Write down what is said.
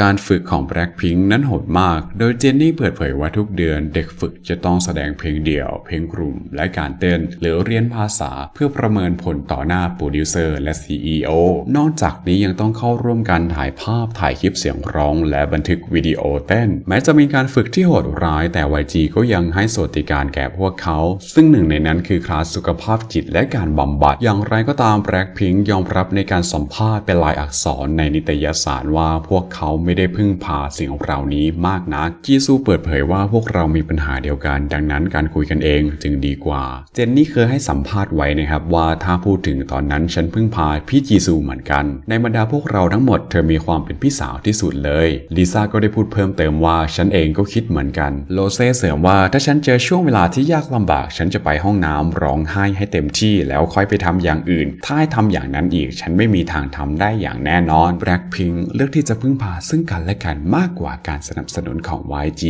การฝึกของ Blackpink นั้นโหดมาก โดยเจนนี่เปิดเผยว่าทุกเดือนเด็กฝึกจะต้องแสดงเพลงเดี่ยว เพลงกลุ่ม และการเต้น หรือเรียนภาษาเพื่อประเมินผลต่อหน้าโปรดิวเซอร์และ CEO นอกจากนี้ยังต้องเข้าร่วมการถ่ายภาพถ่ายคลิปเสียงร้อง และบันทึกวิดีโอเต้น แม้จะมีการฝึกที่โหดร้าย แต่ YG ก็ยังให้สวัสดิการแก่พวกเขา ซึ่งหนึ่งในนั้นคือคลาสสุขภาพจิตและการบำบัด อย่างไรก็ตาม Blackpink ยอมรับในการสัมภาษณ์เป็นลายอักษรในนิตยสารว่าพวกเขาไม่ได้พึ่งพาสิ่งเหล่านี้มากนัก จีซูเปิดเผยว่าพวกเรามีปัญหาเดียวกัน ดังนั้นการคุยกันเองจึงดีกว่า เจนนี่เคยให้สัมภาษณ์ไว้นะครับว่าถ้าพูดถึงตอนนั้นฉันพึ่งพาพี่จีซูเหมือนกัน ในบรรดาพวกเราทั้งหมดเธอมีความเป็นพี่สาวที่สุดเลยลิซ่าก็ได้พูดเพิ่มเติมว่าฉันเองก็คิดเหมือนกันโลเซ่เสริมว่าถ้าฉันเจอช่วงเวลาที่ยากลำบาก ฉันจะไปห้องน้ำร้องไห้ให้เต็มที่แล้วค่อยไปทำอย่างอื่น ถ้าให้ทำอย่างนั้นอีก ฉันไม่มีทางทำได้อย่างแน่นอน Blackpink เลือกที่จะพึ่งพาซึ่งกันและกันมากกว่าการสนับสนุนของ YG